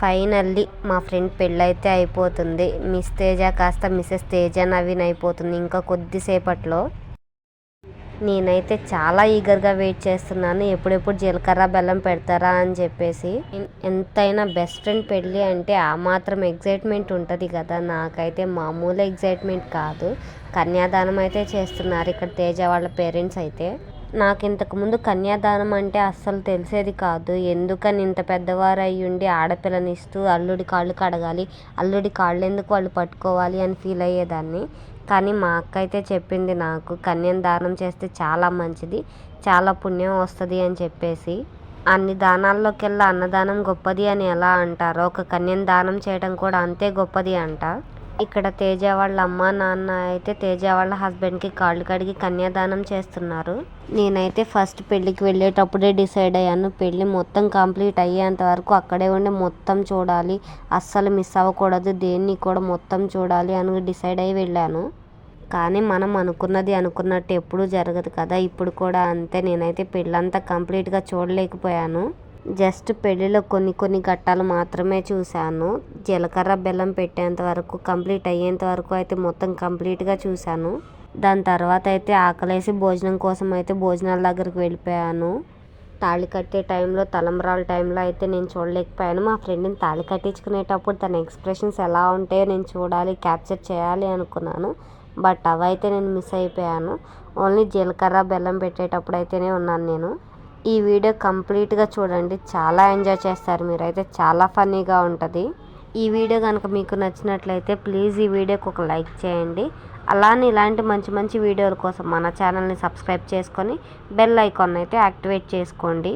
Finally మా friend పెళ్ళైతే అయిపోతుంది. మిస్ తేజ కాస్త మిసెస్ తేజ నవీన్ అయిపోతుంది ఇంకా కొద్దిసేపట్లో. నేనైతే చాలా ఈగర్గా వెయిట్ చేస్తున్నాను. ఎప్పుడెప్పుడు జీలకర్ర బెల్లం పెడతారా అని చెప్పేసి. ఎంతైనా బెస్ట్ ఫ్రెండ్ పెళ్ళి అంటే ఆ మాత్రం ఎగ్జైట్మెంట్ ఉంటుంది కదా. నాకైతే మామూలు ఎగ్జైట్మెంట్ కాదు. కన్యాదానం అయితే చేస్తున్నారు ఇక్కడ తేజ వాళ్ళ పేరెంట్స్ అయితే. నాకు ఇంతకుముందు కన్యాదానం అంటే అస్సలు తెలిసేది కాదు. ఎందుకని ఇంత పెద్దవారు అయ్యి ఉండి ఆడపిల్లని ఇస్తూ అల్లుడి కాళ్ళు కడగాలి అల్లుడి కాళ్ళు ఎందుకు వాళ్ళు పట్టుకోవాలి అని ఫీల్ అయ్యేదాన్ని. కానీ మా అక్క అయితే చెప్పింది నాకు కన్యను దానం చేస్తే చాలా మంచిది చాలా పుణ్యం వస్తుంది అని చెప్పేసి. అన్ని దానాల్లోకెల్లా అన్నదానం గొప్పది అని ఎలా అంటారో ఒక కన్యను దానం చేయడం కూడా అంతే గొప్పది అంట. ఇక్కడ తేజ వాళ్ళ అమ్మ నాన్న అయితే తేజ వాళ్ళ హస్బెండ్కి కాళ్ళు కడిగి కన్యాదానం చేస్తున్నారు. నేనైతే ఫస్ట్ పెళ్ళికి వెళ్ళేటప్పుడే డిసైడ్ అయ్యాను. పెళ్ళి మొత్తం కంప్లీట్ అయ్యేంత వరకు అక్కడే ఉండి మొత్తం చూడాలి. అస్సలు మిస్ అవ్వకూడదు. దేన్ని కూడా మొత్తం చూడాలి అని డిసైడ్ అయ్యి వెళ్ళాను. కానీ మనం అనుకున్నది అనుకున్నట్టు ఎప్పుడూ జరగదు కదా. ఇప్పుడు కూడా అంతే. నేనైతే పెళ్ళంతా కంప్లీట్గా చూడలేకపోయాను. జస్ట్ పెళ్ళిలో కొన్ని కొన్ని ఘట్టాలు మాత్రమే చూశాను. జీలకర్ర బెల్లం పెట్టేంత వరకు కంప్లీట్ అయ్యేంత వరకు అయితే మొత్తం కంప్లీట్గా చూశాను. దాని తర్వాత అయితే ఆకలేసి భోజనం కోసం అయితే భోజనాల దగ్గరికి వెళ్ళిపోయాను. తాళి కట్టే టైంలో తలంబ్రాల టైంలో అయితే నేను చూడలేకపోయాను. మా ఫ్రెండ్ని తాళి కట్టించుకునేటప్పుడు తన ఎక్స్ప్రెషన్స్ ఎలా ఉంటాయో నేను చూడాలి క్యాప్చర్ చేయాలి అనుకున్నాను. బట్ అవైతే నేను మిస్ అయిపోయాను. ఓన్లీ జీలకర్ర బెల్లం పెట్టేటప్పుడు అయితేనే ఉన్నాను నేను. ఈ వీడియో కంప్లీట్గా చూడండి. చాలా ఎంజాయ్ చేస్తారు మీరైతే. చాలా ఫన్నీగా ఉంటుంది. ఈ వీడియో కనుక మీకు నచ్చినట్లయితే ప్లీజ్ ఈ వీడియోకి ఒక లైక్ చేయండి. అలానే ఇలాంటి మంచి మంచి వీడియోల కోసం మన ఛానల్ని సబ్స్క్రైబ్ చేసుకొని బెల్ ఐకాన్ అయితే యాక్టివేట్ చేసుకోండి.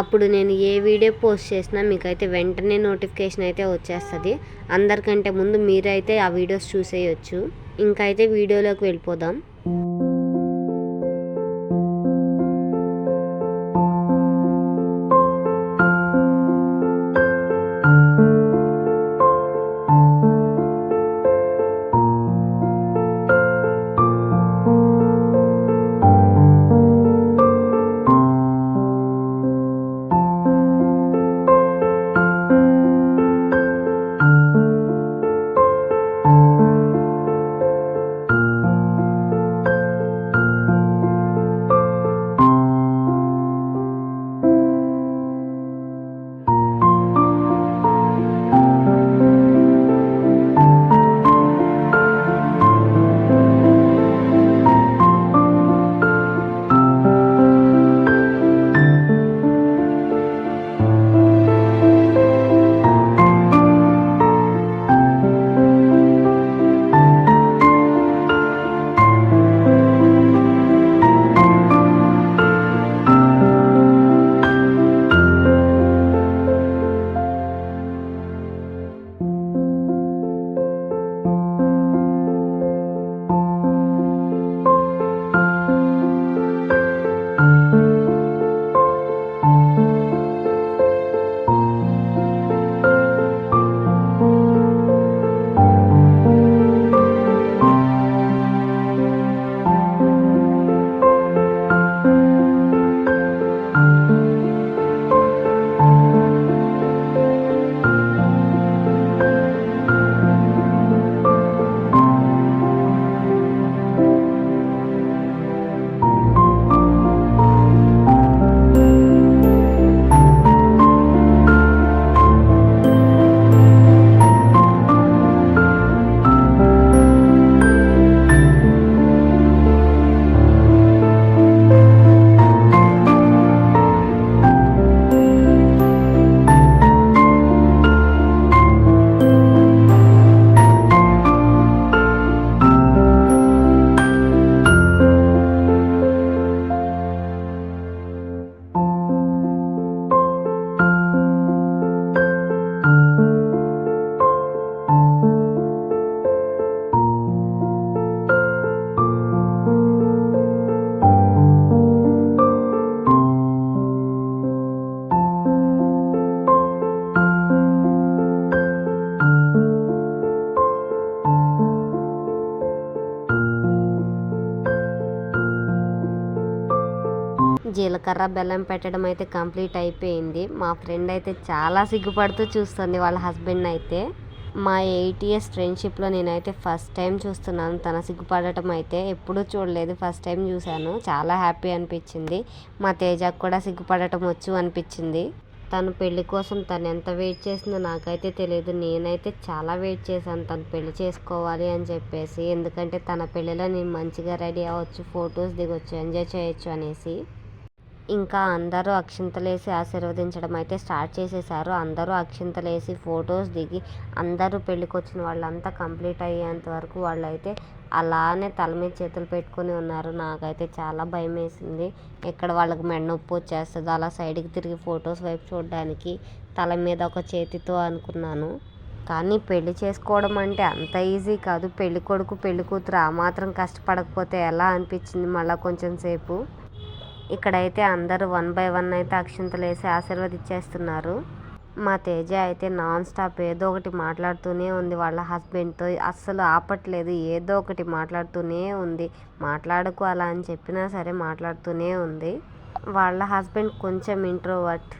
అప్పుడు నేను ఏ వీడియో పోస్ట్ చేసినా మీకైతే వెంటనే నోటిఫికేషన్ అయితే వచ్చేస్తుంది. అందరికంటే ముందు మీరైతే ఆ వీడియోస్ చూసేయచ్చు. ఇంకైతే అయితే వీడియోలోకి వెళ్ళిపోదాం. జీలకర్ర బెల్లం పెట్టడం అయితే కంప్లీట్ అయిపోయింది. మా ఫ్రెండ్ అయితే చాలా సిగ్గుపడుతూ చూస్తుంది వాళ్ళ హస్బెండ్ అయితే. మా ఎయిట్ ఇయర్స్ ఫ్రెండ్షిప్లో నేనైతే ఫస్ట్ టైం చూస్తున్నాను. తన సిగ్గుపడటం అయితే ఎప్పుడూ చూడలేదు. ఫస్ట్ టైం చూశాను. చాలా హ్యాపీ అనిపించింది. మా తేజకు కూడా సిగ్గుపడటం వచ్చు అనిపించింది. తను పెళ్ళి కోసం తను ఎంత వెయిట్ చేసిందో నాకైతే తెలియదు నేనైతే చాలా వెయిట్ చేశాను తను పెళ్ళి చేసుకోవాలి అని చెప్పేసి. ఎందుకంటే తన పెళ్ళిలో నేను మంచిగా రెడీ అవ్వచ్చు ఫొటోస్ దిగొచ్చు ఎంజాయ్ చేయొచ్చు అనేసి. ఇంకా అందరూ అక్షింతలేసి ఆశీర్వదించడం అయితే స్టార్ట్ చేసేసారు అందరూ అక్షింతలేసి ఫొటోస్ దిగి అందరూ పెళ్ళికి వచ్చిన వాళ్ళంతా కంప్లీట్ అయ్యేంత వరకు వాళ్ళైతే అలానే తల మీద చేతులు పెట్టుకొని ఉన్నారు. నాకైతే చాలా భయం వేసింది ఎక్కడ వాళ్ళకి మెడ నొప్పి వచ్చేస్తుందో అలా సైడ్కి తిరిగి ఫొటోస్ వైపు చూడడానికి తల మీద ఒక చేతితో అనుకున్నాను. కానీ పెళ్ళి చేసుకోవడం అంటే అంత ఈజీ కాదు. పెళ్ళి కొడుకు పెళ్ళి కూతురు ఆ మాత్రం కష్టపడకపోతే ఎలా అనిపించింది మళ్ళీ కొంచెం సేపు? ఇక్కడైతే అందరూ వన్ బై వన్ అయితే అక్షింతలు వేసి ఆశీర్వదించేస్తున్నారు. మా తేజ అయితే నాన్ స్టాప్ ఏదో ఒకటి మాట్లాడుతూనే ఉంది. వాళ్ళ హస్బెండ్తో అస్సలు ఆపట్లేదు. ఏదో ఒకటి మాట్లాడుతూనే ఉంది. మాట్లాడకు అలా అని చెప్పినా సరే మాట్లాడుతూనే ఉంది. వాళ్ళ హస్బెండ్ కొంచెం ఇంట్రోవర్ట్.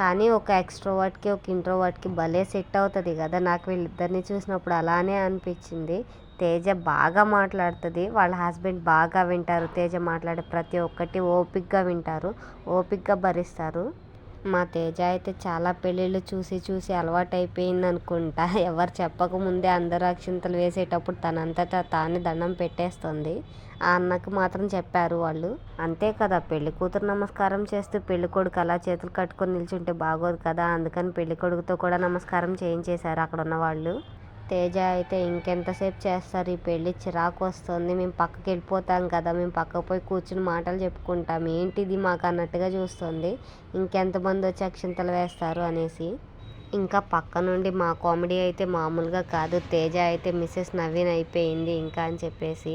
కానీ ఒక ఎక్స్ట్రోవర్ట్కి ఒక ఇంట్రోవర్ట్కి భలే సెట్ అవుతుంది కదా. నాకు వీళ్ళిద్దరిని చూసినప్పుడు అలానే అనిపించింది. తేజ బాగా మాట్లాడుతుంది. వాళ్ళ హస్బెండ్ బాగా వింటారు. తేజ మాట్లాడే ప్రతి ఒక్కటి ఓపిక్గా వింటారు. ఓపిక్గా భరిస్తారు. మా తేజ అయితే చాలా పెళ్ళిళ్ళు చూసి చూసి అలవాటు అయిపోయింది అనుకుంటా ఎవరు చెప్పకముందే అందరు అక్షింతలు వేసేటప్పుడు తనంతటా తానే దండం పెట్టేస్తుంది. ఆ అన్నకు మాత్రం చెప్పారు వాళ్ళు. అంతే కదా పెళ్ళి కూతురు నమస్కారం చేస్తూ పెళ్ళి కొడుకు అలా చేతులు కట్టుకొని నిల్చుంటే బాగోదు కదా అందుకని పెళ్ళి కొడుకుతో కూడా నమస్కారం చేయించేశారు అక్కడ ఉన్న వాళ్ళు. తేజ అయితే ఇంకెంతసేపు చేస్తారు? ఈ పెళ్ళి చిరాకు వస్తుంది. మేము పక్కకి వెళ్ళిపోతాం కదా. మేము పక్కకు పోయి కూర్చుని మాటలు చెప్పుకుంటాం. ఏంటిది మాకు అన్నట్టుగా చూస్తుంది. ఇంకెంతమంది వచ్చి అక్షింతలు వేస్తారు అనేసి. ఇంకా పక్క నుండి మా కామెడీ అయితే మామూలుగా కాదు. తేజ అయితే మిస్సెస్ నవీన్ అయిపోయింది ఇంకా అని చెప్పేసి.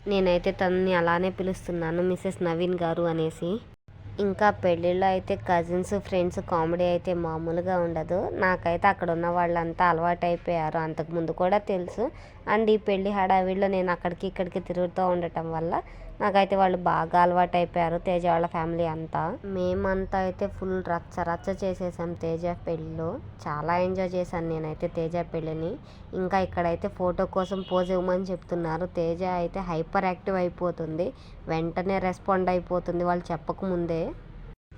నేనైతే తనని అలానే పిలుస్తున్నాను మిస్సెస్ నవీన్ గారు అనేసి. ఇంకా పెళ్ళిళ్ళు అయితే కజిన్స్ ఫ్రెండ్స్ కామెడీ అయితే మామూలుగా ఉండదు. నాకైతే అక్కడ ఉన్న వాళ్ళంతా అలవాటు అయిపోయారు అంతకుముందు కూడా తెలుసు. అండ్ ఈ పెళ్ళి హడావిడిలో నేను అక్కడికి ఇక్కడికి తిరుగుతూ ఉండటం వల్ల నాకైతే వాళ్ళు బాగా అలవాటు అయిపోయారు తేజ వాళ్ళ ఫ్యామిలీ అంతా. మేమంతా అయితే ఫుల్ రచ్చ రచ్చ చేసేసాం తేజ పెళ్ళిలో చాలా ఎంజాయ్ చేశాను నేనైతే తేజ పెళ్ళిని. ఇంకా ఇక్కడైతే ఫోటో కోసం పోజ్ ఇవ్వమని చెప్తున్నారు. తేజ అయితే హైపర్ యాక్టివ్ అయిపోతుంది. వెంటనే రెస్పాండ్ అయిపోతుంది వాళ్ళు చెప్పకముందే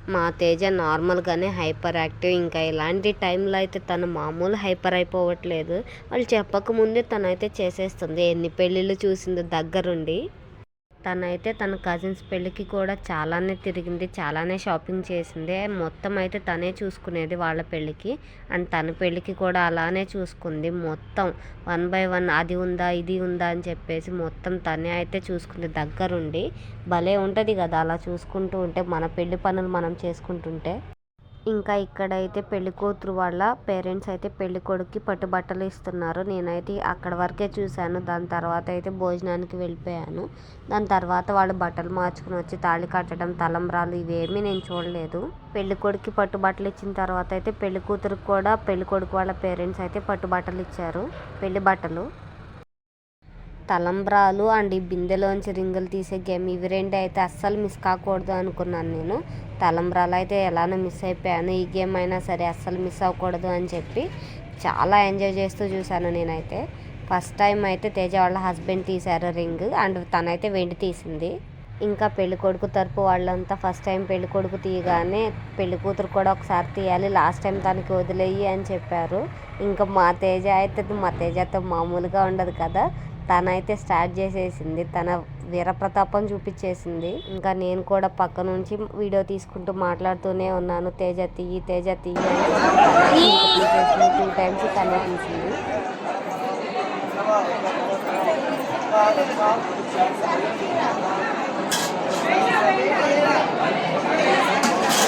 మా తేజ నార్మల్గానే హైపర్ యాక్టివ్. ఇంకా ఇలాంటి టైంలో అయితే తను మామూలు హైపర్ అయిపోవట్లేదు. వాళ్ళు చెప్పకముందే తనైతే చేసేస్తుంది. ఎన్ని పెళ్ళిళ్ళు చూసిందో దగ్గరుండి. తనైతే తన కజిన్స్ పెళ్ళికి కూడా చాలానే తిరిగింది చాలానే షాపింగ్ చేసింది. మొత్తం అయితే తనే చూసుకునేది వాళ్ళ పెళ్ళికి. అండ్ తన పెళ్ళికి కూడా అలానే చూసుకుంది. మొత్తం వన్ బై వన్ అది ఉందా ఇది ఉందా అని చెప్పేసి మొత్తం తనే అయితే చూసుకుంది దగ్గరుండి. భలే ఉంటుంది కదా అలా చూసుకుంటూ ఉంటే మన పెళ్ళి పనులు మనం చేసుకుంటుంటే. ఇంకా ఇక్కడైతే పెళ్ళి కూతురు వాళ్ళ పేరెంట్స్ అయితే పెళ్ళి కొడుక్కి పట్టుబట్టలు ఇస్తున్నారు. నేనైతే అక్కడ వరకే చూశాను. దాని తర్వాత అయితే భోజనానికి వెళ్ళిపోయాను. దాని తర్వాత వాళ్ళు బట్టలు మార్చుకుని వచ్చి తాళి కట్టడం తలంబ్రాలు ఇవేమీ నేను చూడలేదు. పెళ్ళి కొడుక్కి పట్టుబట్టలు ఇచ్చిన తర్వాత అయితే పెళ్ళి కూతురుకి కూడా పెళ్ళి కొడుకు వాళ్ళ పేరెంట్స్ అయితే పట్టుబట్టలు ఇచ్చారు. పెళ్ళి బట్టలు తలంబ్రాలు అండ్ ఈ బిందెలోంచి రింగులు తీసే గేమ్ ఇవి రెండు అయితే అస్సలు మిస్ కాకూడదు అనుకున్నాను నేను. తలంబ్రాలు అయితే ఎలానో మిస్ అయిపోయాను. ఈ గేమ్ అయినా సరే అస్సలు మిస్ అవ్వకూడదు అని చెప్పి చాలా ఎంజాయ్ చేస్తూ చూశాను నేనైతే. ఫస్ట్ టైం అయితే తేజ వాళ్ళ హస్బెండ్ తీశారు రింగ్ అండ్ తనైతే వెండి తీసింది. ఇంకా పెళ్ళి కొడుకు తరపు వాళ్ళంతా ఫస్ట్ టైం పెళ్ళి కొడుకు తీయగానే పెళ్ళి కూతురు కూడా ఒకసారి తీయాలి లాస్ట్ టైం తనకి వదిలేయి అని చెప్పారు. ఇంకా మా తేజ అయితే మా తేజతో మామూలుగా ఉండదు కదా. తనైతే స్టార్ట్ చేసేసింది. తన వీరప్రతాపం చూపించేసింది. ఇంకా నేను కూడా పక్క నుంచి వీడియో తీసుకుంటూ మాట్లాడుతూనే ఉన్నాను. తేజ తీయి తేజ తీయి టూ టైమ్స్ తనే తీసింది.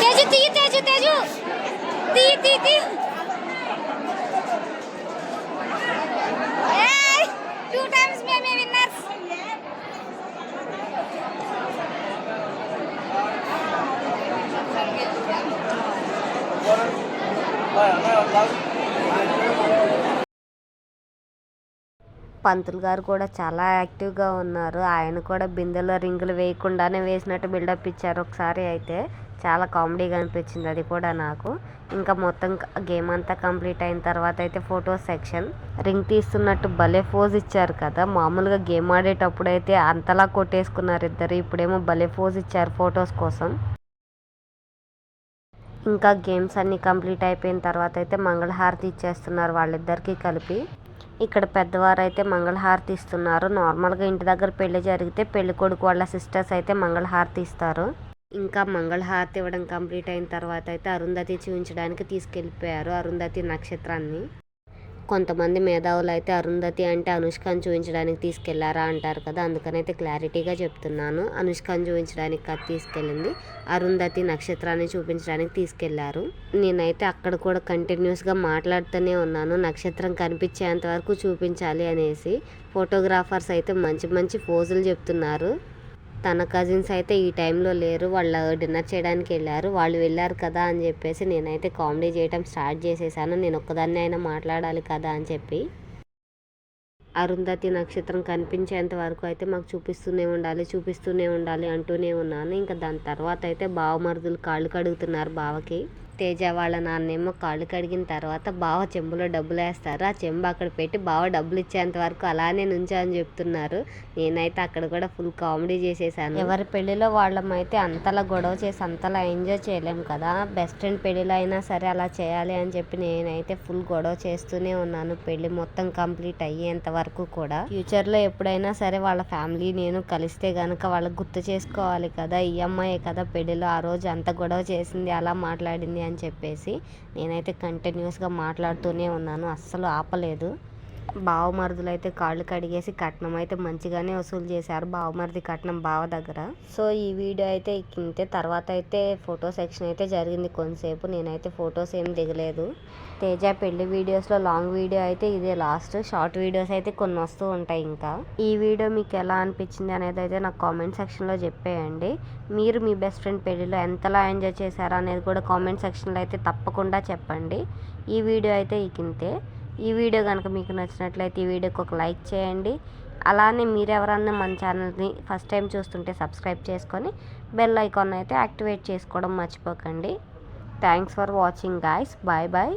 తేజు తీయి తేజు తేజు ఏయ్ టూ టైమ్స్ మేమే విన్నర్స్ పంతులు గారు కూడా చాలా యాక్టివ్గా ఉన్నారు. ఆయన కూడా బిందెలో రింగులు వేయకుండానే వేసినట్టు బిల్డప్ ఇచ్చారు ఒకసారి అయితే. చాలా కామెడీగా అనిపించింది అది కూడా నాకు. ఇంకా మొత్తం గేమ్ అంతా కంప్లీట్ అయిన తర్వాత అయితే ఫోటో సెక్షన్. రింగ్ తీస్తున్నట్టు భలే ఫోజ్ ఇచ్చారు కదా. మామూలుగా గేమ్ ఆడేటప్పుడు అయితే అంతలా కొట్టేసుకున్నారు ఇద్దరు. ఇప్పుడేమో భలే ఫోజ్ ఇచ్చారు ఫొటోస్ కోసం. ఇంకా గేమ్స్ అన్నీ కంప్లీట్ అయిపోయిన తర్వాత అయితే మంగళహారతి ఇచ్చేస్తున్నారు వాళ్ళిద్దరికీ కలిపి. ఇక్కడ పెద్దవారు అయితే మంగళహారతి ఇస్తున్నారు. నార్మల్గా ఇంటి దగ్గర పెళ్ళి జరిగితే పెళ్ళి కొడుకు వాళ్ళ సిస్టర్స్ అయితే మంగళహారతి ఇస్తారు. ఇంకా మంగళహారతి ఇవ్వడం కంప్లీట్ అయిన తర్వాత అయితే అరుంధతి చూపించడానికి తీసుకెళ్ళిపోయారు అరుంధతి నక్షత్రాన్ని. కొంతమంది మేధావులు అయితే అరుంధతి అంటే అనుష్కను చూపించడానికి తీసుకెళ్ళారా అంటారు కదా అందుకనైతే క్లారిటీగా చెప్తున్నాను. అనుష్కను చూపించడానికి కాదు తీసుకెళ్ళింది. అరుంధతి నక్షత్రాన్ని చూపించడానికి తీసుకెళ్ళారు. నేనైతే అక్కడ కూడా కంటిన్యూస్గా మాట్లాడుతూనే ఉన్నాను. నక్షత్రం కనిపించేంత వరకు చూపించాలి అనేసి. ఫోటోగ్రాఫర్స్ అయితే మంచి మంచి పోజులు చెప్తున్నారు. తన కజిన్స్ అయితే ఈ టైంలో లేరు. వాళ్ళు డిన్నర్ చేయడానికి వెళ్ళారు. వాళ్ళు వెళ్ళారు కదా అని చెప్పేసి నేనైతే కామెడీ చేయటం స్టార్ట్ చేసేసాను. నేను ఒక్కదాన్ని అయినా మాట్లాడాలి కదా అని చెప్పి అరుంధతి నక్షత్రం కనిపించేంత వరకు అయితే మాకు చూపిస్తూనే ఉండాలి చూపిస్తూనే ఉండాలి అంటూనే ఉన్నాను. ఇంకా దాని తర్వాత అయితే బావమరుదులు కాళ్ళు కడుగుతున్నారు బావకి. తేజ వాళ్ళ నాన్నేమో కాళ్ళు కడిగిన తర్వాత బావ చెంబులో డబ్బులు వేస్తారు. ఆ చెంబు అక్కడ పెట్టి బావ డబ్బులు ఇచ్చేంత వరకు అలానే నుంచో అని చెప్తున్నారు. నేనైతే అక్కడ కూడా ఫుల్ కామెడీ చేసేసాను. ఎవరి పెళ్ళిలో వాళ్ళమైతే అంతలా గొడవ చేసి అంతలా ఎంజాయ్ చేయలేము కదా. బెస్ట్ ఫ్రెండ్ పెళ్ళిలో అయినా సరే అలా చేయాలి అని చెప్పి నేనైతే ఫుల్ గొడవ చేస్తూనే ఉన్నాను. పెళ్ళి మొత్తం కంప్లీట్ అయ్యేంత వరకు కూడా. ఫ్యూచర్లో ఎప్పుడైనా సరే వాళ్ళ ఫ్యామిలీ నేను కలిస్తే గనక వాళ్ళకి గుర్తు చేసుకోవాలి కదా. ఈ అమ్మాయే కదా పెళ్ళిలో ఆ రోజు అంత గొడవ చేసింది అలా మాట్లాడింది అని చెప్పేసి నేనైతే కంటిన్యూస్గా మాట్లాడుతూనే ఉన్నాను. అస్సలు ఆపలేదు. బావమరుదులు అయితే కాళ్ళు కడిగేసి కట్నం అయితే మంచిగానే వసూలు చేశారు. బావమరిది కట్నం బావ దగ్గర. సో ఈ వీడియో అయితే ఇంతే. తర్వాత అయితే ఫోటో సెక్షన్ అయితే జరిగింది కొంతసేపు. నేనైతే ఫొటోస్ ఏం దిగలేదు. తేజ పెళ్ళి వీడియోస్లో లాంగ్ వీడియో అయితే ఇదే లాస్ట్. షార్ట్ వీడియోస్ అయితే కొన్ని వస్తూ ఉంటాయి ఇంకా. ఈ వీడియో మీకు ఎలా అనిపించింది అనేది అయితే నాకు కామెంట్ సెక్షన్లో చెప్పేయండి. మీరు మీ బెస్ట్ ఫ్రెండ్ పెళ్ళిలో ఎంతలా ఎంజాయ్ చేశారా అనేది కూడా కామెంట్ సెక్షన్లో అయితే తప్పకుండా చెప్పండి. ఈ వీడియో అయితే ఇకింతే ఈ వీడియో కనుక మీకు నచ్చినట్లయితే ఈ వీడియోకి ఒక లైక్ చేయండి. అలానే మీరు ఎవరన్నా మన ఛానల్ని ఫస్ట్ టైం చూస్తుంటే సబ్స్క్రైబ్ చేసుకొని బెల్ ఐకాన్ అయితే యాక్టివేట్ చేసుకోవడం మర్చిపోకండి. Thanks for watching guys bye bye